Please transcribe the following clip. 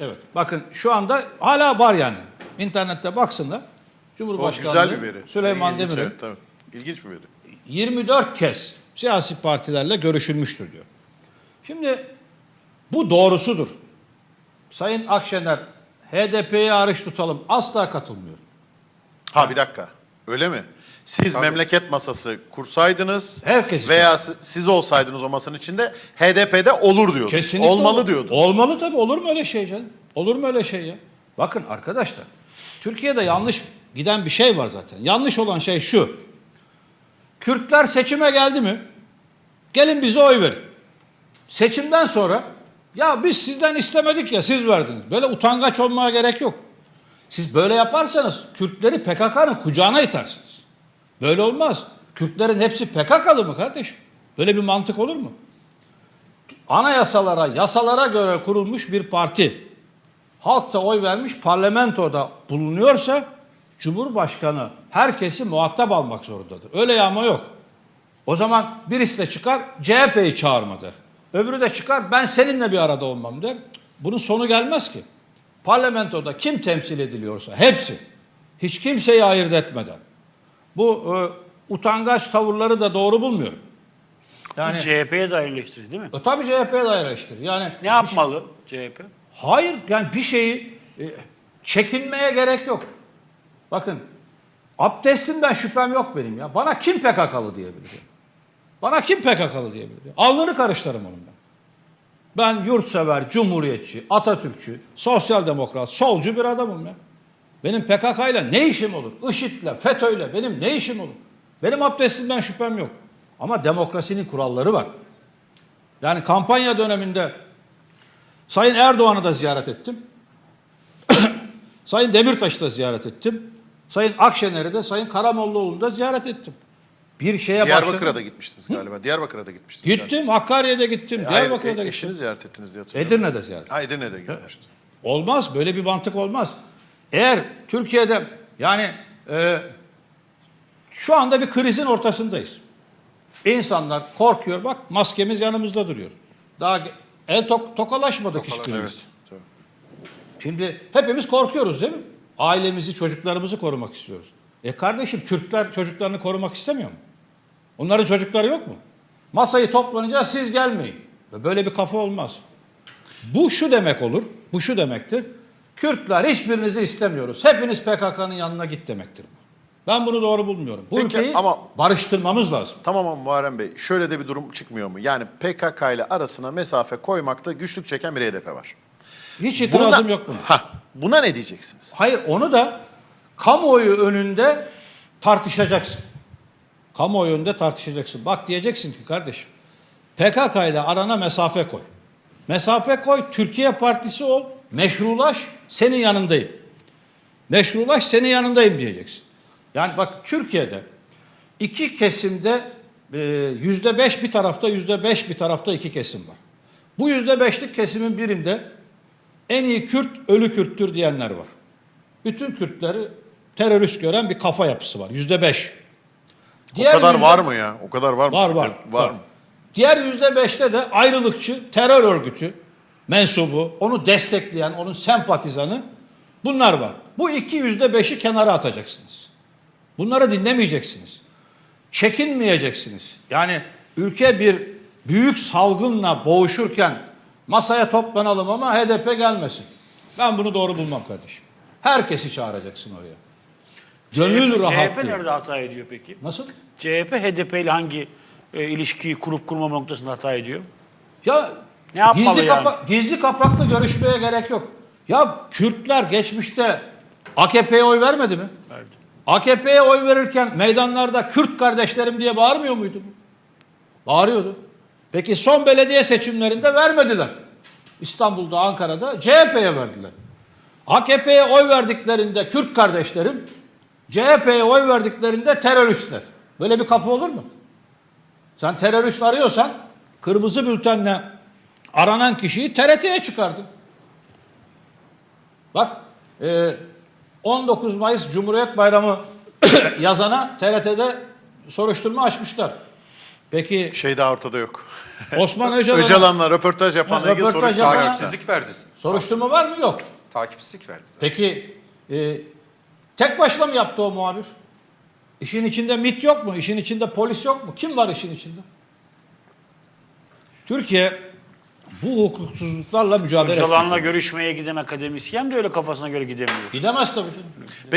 Evet. Bakın şu anda hala var yani. İnternette baksınlar. O Cumhurbaşkanlığı güzel bir veri. Süleyman Demirel evet, tabii. İlginç bir veri. 24 kez siyasi partilerle görüşülmüştür diyor. Şimdi bu doğrusudur. Sayın Akşener HDP'ye hariç tutalım asla katılmıyor. Ha bir dakika. Öyle mi? Siz memleket masası kursaydınız Herkes veya si- siz olsaydınız o masanın içinde HDP'de olur diyordu. Kesinlikle Olmalı olur. diyordu. Olmalı tabii. Olur mu öyle şey canım? Olur mu öyle şey ya? Bakın arkadaşlar. Türkiye'de yanlış giden bir şey var zaten. Yanlış olan şey şu. Kürtler seçime geldi mi? Gelin bize oy verin. Seçimden sonra ya biz sizden istemedik ya siz verdiniz. Böyle utangaç olmaya gerek yok. Siz böyle yaparsanız Kürtleri PKK'nın kucağına itersiniz. Böyle olmaz. Kürtlerin hepsi PKK'lı mı kardeşim? Böyle bir mantık olur mu? anayasalara, yasalara göre kurulmuş bir parti halk da oy vermiş parlamentoda bulunuyorsa Cumhurbaşkanı herkesi muhatap almak zorundadır. Öyle yağma yok. O zaman birisi de çıkar CHP'yi çağırma der. Öbürü de çıkar ben seninle bir arada olmam der. Bunun sonu gelmez ki. Parlamentoda kim temsil ediliyorsa hepsi hiç kimseyi ayırt etmeden bu e, utangaç tavırları da doğru bulmuyorum. Yani CHP'ye dair eleştiri değil mi? e, tabii CHP'ye dair eleştiri. Yani Ne yapmalı CHP? Hayır yani bir şeyi e, çekinmeye gerek yok. Bakın abdestimden şüphem yok benim ya. Bana kim PKK'lı diyebilir? Bana kim PKK'lı diyebilir? Alnını karıştırırım onun ben. Ben yurtsever, cumhuriyetçi, Atatürkçü, sosyal demokrat, solcu bir adamım ya. Benim PKK ile ne işim olur? IŞİD'le, FETÖ'yle benim ne işim olur? Benim abdestimden şüphem yok. Ama demokrasinin kuralları var. Yani kampanya döneminde Sayın Erdoğan'ı da ziyaret ettim. Sayın Demirtaş'ı da ziyaret ettim. Sayın Akşener'i de Sayın Karamollaoğlu'nu da ziyaret ettim. Bir şeye Diyarbakır'a başladım. da gitmiştiniz galiba. Diyarbakır'a da gitmiştiniz. Gittim, Hakkari'ye de gittim, galiba. Hayır, Diyarbakır'a da e- gittim. eşini ziyaret ettiniz diye hatırlıyorum. Edirne'de ziyaret. Ha Edirne'de gitmiştiniz. Olmaz, böyle bir mantık olmaz. Eğer Türkiye'de yani e, şu anda bir krizin ortasındayız. İnsanlar korkuyor, bak maskemiz yanımızda duruyor. Daha el tok, tokalaşmadık hiçbirimiz. Evet. Şimdi hepimiz korkuyoruz değil mi? Ailemizi, çocuklarımızı korumak istiyoruz. E kardeşim Türkler çocuklarını korumak istemiyor mu? Onların çocukları yok mu? Masayı toplanacağız siz gelmeyin. Böyle bir kafa olmaz. Bu şu demek olur. Bu şu demektir. Kürtler hiçbirinizi istemiyoruz. Hepiniz PKK'nın yanına git demektir. Ben bunu doğru bulmuyorum. Bu Peki, ülkeyi ama- barıştırmamız lazım. Tamam ama Muharrem Bey şöyle de bir durum çıkmıyor mu? Yani PKK ile arasına mesafe koymakta güçlük çeken bir HDP var. Hiç itirazım Buna- yok buna. Ha, buna ne diyeceksiniz? Hayır onu da kamuoyu önünde tartışacaksın. Kamuoyu önünde tartışacaksın. Bak diyeceksin ki kardeşim PKK ile arana mesafe koy. Mesafe koy Türkiye Partisi ol. Meşrulaş senin yanındayım. Meşrulaş senin yanındayım diyeceksin. Yani bak Türkiye'de iki kesimde e, yüzde beş bir tarafta yüzde beş bir tarafta iki kesim var. Bu yüzde beşlik kesimin birinde en iyi Kürt ölü Kürttür diyenler var. Bütün Kürtleri terörist gören bir kafa yapısı var. Yüzde beş. o kadar yüzde- var mı ya? O kadar var mı? Var var. Var mı? Diğer yüzde beşte de ayrılıkçı terör örgütü mensubu, onu destekleyen, onun sempatizanı bunlar var. Bu iki yüzde beşi kenara atacaksınız. Bunları dinlemeyeceksiniz. Çekinmeyeceksiniz. Yani ülke bir büyük salgınla boğuşurken masaya toplanalım ama HDP gelmesin. Ben bunu doğru bulmam kardeşim. Herkesi çağıracaksın oraya. Gönül CHP rahatlığı. nerede hata ediyor peki? Nasıl? CHP HDP ile hangi e, ilişkiyi kurup kurmama noktasında hata ediyor? Ya Ne yapmalı gizli, yani? kapa- gizli kapaklı görüşmeye gerek yok. Ya Kürtler geçmişte AKP'ye oy vermedi mi? Verdi. AKP'ye oy verirken meydanlarda Kürt kardeşlerim diye bağırmıyor muydu? Bağırıyordu. Peki son belediye seçimlerinde vermediler. İstanbul'da, Ankara'da CHP'ye verdiler. AKP'ye oy verdiklerinde Kürt kardeşlerim, CHP'ye oy verdiklerinde teröristler. Böyle bir kafa olur mu? Sen terörist arıyorsan kırmızı bültenle aranan kişiyi TRT'ye çıkardın. Bak e, 19 Mayıs Cumhuriyet Bayramı yazana TRT'de soruşturma açmışlar. Peki Şey daha ortada yok. Osman Öcalan'a Öcalan'la röportaj yapanla ilgili röportaj soruşturma yapan- çıktı. Takipsizlik verdi. soruşturma var mı? Yok. Takipsizlik verdi. zaten. Peki e, tek başına mı yaptı o muhabir? İşin içinde MIT yok mu? İşin içinde polis yok mu? Kim var işin içinde? Türkiye bu hukuksuzluklarla mücadele Öcalan'la etmeyecek. görüşmeye giden akademisyen de öyle kafasına göre gidemiyor. Gidemez tabii canım. Peki